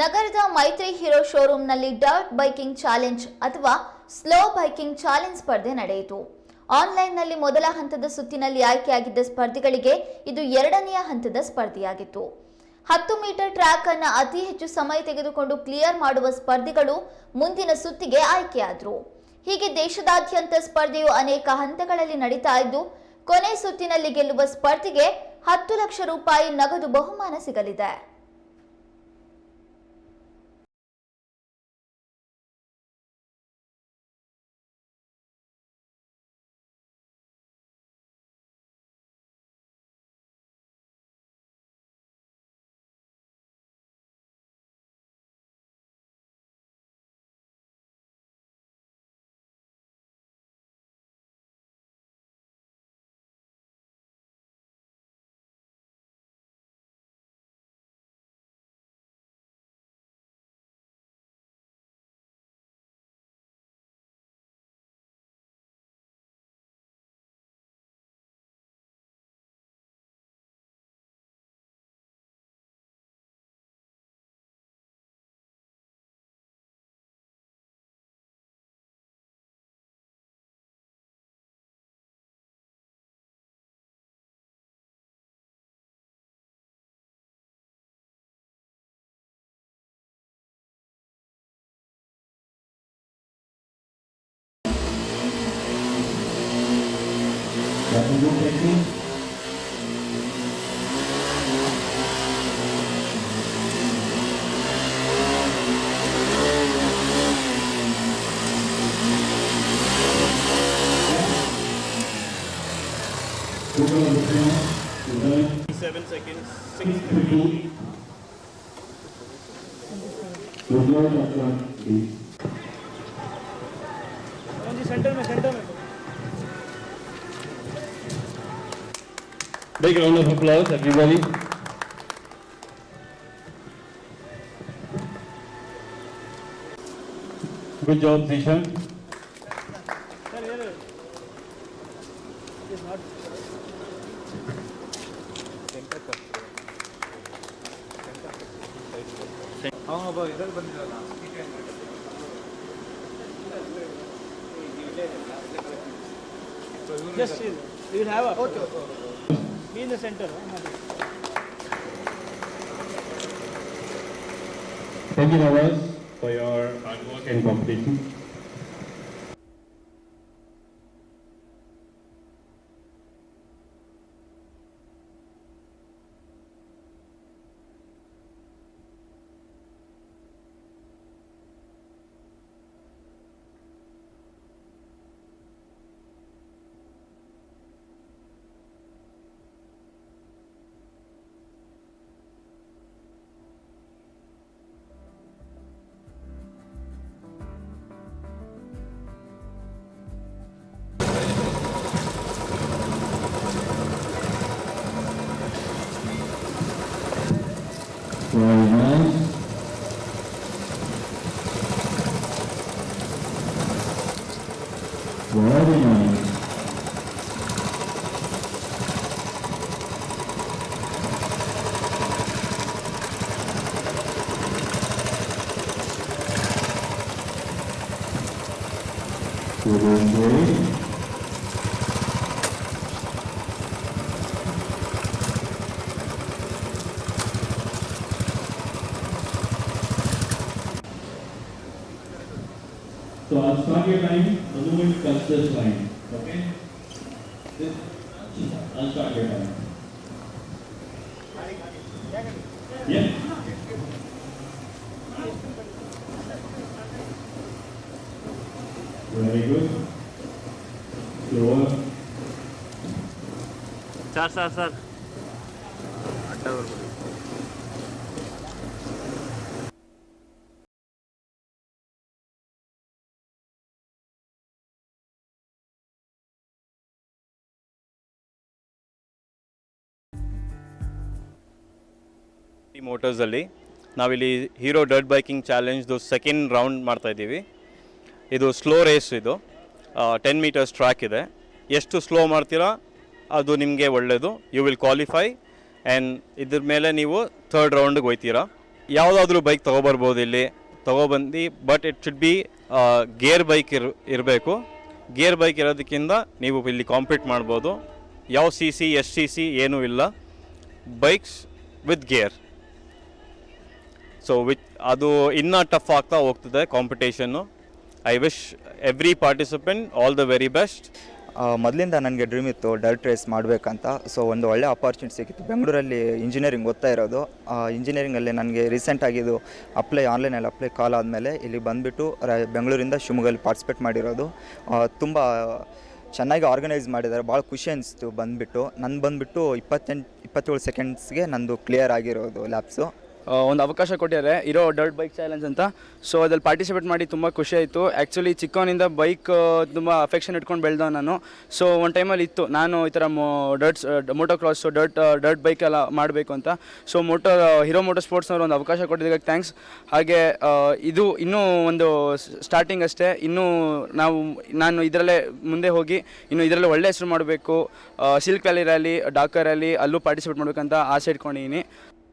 ನಗರದ ಮೈತ್ರಿ ಹೀರೋ ಶೋರೂಮ್ನಲ್ಲಿ dirt biking challenge ಅಥವಾ ಸ್ಲೋ ಬೈಕಿಂಗ್ ಚಾಲೆಂಜ್ ಸ್ಪರ್ಧೆ ನಡೆಯಿತು. ಆನ್ಲೈನ್ನಲ್ಲಿ ಮೊದಲ ಹಂತದ ಸುತ್ತಿನಲ್ಲಿ ಆಯ್ಕೆಯಾಗಿದ್ದ ಸ್ಪರ್ಧಿಗಳಿಗೆ ಇದು ಎರಡನೆಯ ಹಂತದ ಸ್ಪರ್ಧೆಯಾಗಿತ್ತು. ಹತ್ತು ಮೀಟರ್ ಟ್ರ್ಯಾಕ್ ಅನ್ನು ಅತಿ ಹೆಚ್ಚು ಸಮಯ ತೆಗೆದುಕೊಂಡು ಕ್ಲಿಯರ್ ಮಾಡುವ ಸ್ಪರ್ಧಿಗಳು ಮುಂದಿನ ಸುತ್ತಿಗೆ ಆಯ್ಕೆಯಾದರು. ಹೀಗೆ ದೇಶದಾದ್ಯಂತ ಸ್ಪರ್ಧೆಯು ಅನೇಕ ಹಂತಗಳಲ್ಲಿ ನಡೀತಾ ಇದ್ದು, ಕೊನೆ ಸುತ್ತಿನಲ್ಲಿ ಗೆಲ್ಲುವ ಸ್ಪರ್ಧಿಗೆ ಹತ್ತು ಲಕ್ಷ ರೂಪಾಯಿ ನಗದು ಬಹುಮಾನ ಸಿಗಲಿದೆ. yardımcı olacak Seven seconds, six three. Good luck, please. Big round of applause, everybody. Good job, Zishan. ಅವನೊಬ್ಬ ಇದ್ರಲ್ಲಿ ಬಂದಿರಲ್ಲ Just, you'll have a photo be in the center? Thank you, Nawaz, for your hard work and competition. So I'll start your time the moment touch this line, okay? I'll start your time. Yeah. Very good. Slower. sir sir sir ಮೋಟರ್ಸಲ್ಲಿ ನಾವಿಲ್ಲಿ Hero dirt biking ಚಾಲೆಂಜ್ದು second round ಮಾಡ್ತಾ ಇದ್ದೀವಿ ಇದು slow race ಇದು. Ten metres track ಇದೆ. ಎಷ್ಟು slow ಮಾಡ್ತೀರಾ, ಅದು ನಿಮಗೆ ಒಳ್ಳೆಯದು ಯು ವಿಲ್ ಕ್ವಾಲಿಫೈ ಆ್ಯಂಡ್ ಇದ್ರ ಮೇಲೆ ನೀವು ಥರ್ಡ್ ರೌಂಡ್ಗೆ ಹೋಯ್ತೀರಾ. ಯಾವುದಾದ್ರೂ ಬೈಕ್ ತೊಗೊಬರ್ಬೋದು ಇಲ್ಲಿ. ತೊಗೊಬಂದು but it should be gear bike ಇರ್, ಇರಬೇಕು. ಗೇರ್ ಬೈಕ್ ಇರೋದಕ್ಕಿಂತ ನೀವು ಇಲ್ಲಿ ಕಾಂಪೀಟ್ ಮಾಡ್ಬೋದು. ಯಾವ C C S C C ಏನೂ ಇಲ್ಲ. Bikes with gear so with ಅದು ಇನ್ನೂ ಟಫ್ ಆಗ್ತಾ ಹೋಗ್ತದೆ competition I wish every participant all the very best ಮೊದಲಿಂದ ನನಗೆ ಡ್ರೀಮ್ ಇತ್ತು ಡೈರೆಕ್ಟ್ ರೇಸ್ ಮಾಡಬೇಕಂತ. ಸೊ ಒಂದು ಒಳ್ಳೆ ಅಪಾರ್ಚುನಿಟಿ ಸಿಕ್ಕಿತ್ತು. ಬೆಂಗಳೂರಲ್ಲಿ ಇಂಜಿನಿಯರಿಂಗ್ ಓದ್ತಾ ಇರೋದು. ಇಂಜಿನಿಯರಿಂಗಲ್ಲಿ ನನಗೆ ರೀಸೆಂಟಾಗಿ ಇದು ಅಪ್ಲೈ ಆನ್ಲೈನಲ್ಲಿ ಅಪ್ಲೈ ಕಾಲ್ ಆದಮೇಲೆ ಇಲ್ಲಿ ಬಂದುಬಿಟ್ಟು ಬೆಂಗಳೂರಿಂದ ಶಿವಮೊಗ್ಗಲ್ಲಿ ಪಾರ್ಟಿಸಿಪೇಟ್ ಮಾಡಿರೋದು. ತುಂಬ ಚೆನ್ನಾಗಿ ಆರ್ಗನೈಸ್ ಮಾಡಿದ್ದಾರೆ. ಭಾಳ ಖುಷಿ ಅನಿಸ್ತು ಬಂದುಬಿಟ್ಟು. ನನ್ನ ಬಂದುಬಿಟ್ಟು ಇಪ್ಪತ್ತೆಂಟು, ಇಪ್ಪತ್ತೇಳು ಸೆಕೆಂಡ್ಸ್ಗೆ ನಂದು ಕ್ಲಿಯರ್ ಆಗಿರೋದು ಲ್ಯಾಬ್ಸು ಒಂದು ಅವಕಾಶ ಕೊಟ್ಟಿದ್ದಾರೆ. ಇರೋ ಡರ್ಟ್ ಬೈಕ್ ಚಾಲೆಂಜ್ ಅಂತ. ಸೊ ಅದ್ರಲ್ಲಿ ಪಾರ್ಟಿಸಿಪೇಟ್ ಮಾಡಿ ತುಂಬ ಖುಷಿ ಆಯಿತು. ಆ್ಯಕ್ಚುಲಿ ಚಿಕ್ಕವನಿಂದ ಬೈಕ್ ತುಂಬ ಅಫೆಕ್ಷನ್ ಇಟ್ಕೊಂಡು ಬೆಳೆದ ನಾನು. ಸೊ ಒಂದು ಟೈಮಲ್ಲಿ ಇತ್ತು. ನಾನು ಈ ಥರ ಮೋ dirts motocross dirt dirt bike ಎಲ್ಲ ಮಾಡಬೇಕು ಅಂತ. ಸೊ ಮೋಟೋ ಹೀರೋ ಮೋಟೋ ಸ್ಪೋರ್ಟ್ಸ್ನವ್ರು ಒಂದು ಅವಕಾಶ ಕೊಟ್ಟಿದ್ದಕ್ಕೆ ಥ್ಯಾಂಕ್ಸ್ ಹಾಗೆ ಇದು ಇನ್ನೂ ಒಂದು ಸ್ಟಾರ್ಟಿಂಗ್ ಅಷ್ಟೇ. ಇನ್ನೂ ನಾವು, ನಾನು ಇದರಲ್ಲೇ ಮುಂದೆ ಹೋಗಿ ಇನ್ನು ಇದರಲ್ಲೇ ಒಳ್ಳೆ ಹೆಸರು ಮಾಡಬೇಕು. Silk valley rally Dakar rally ಅಲ್ಲೂ ಪಾರ್ಟಿಸಿಪೇಟ್ ಮಾಡಬೇಕಂತ ಆಸೆ ಇಟ್ಕೊಂಡಿದ್ದೀನಿ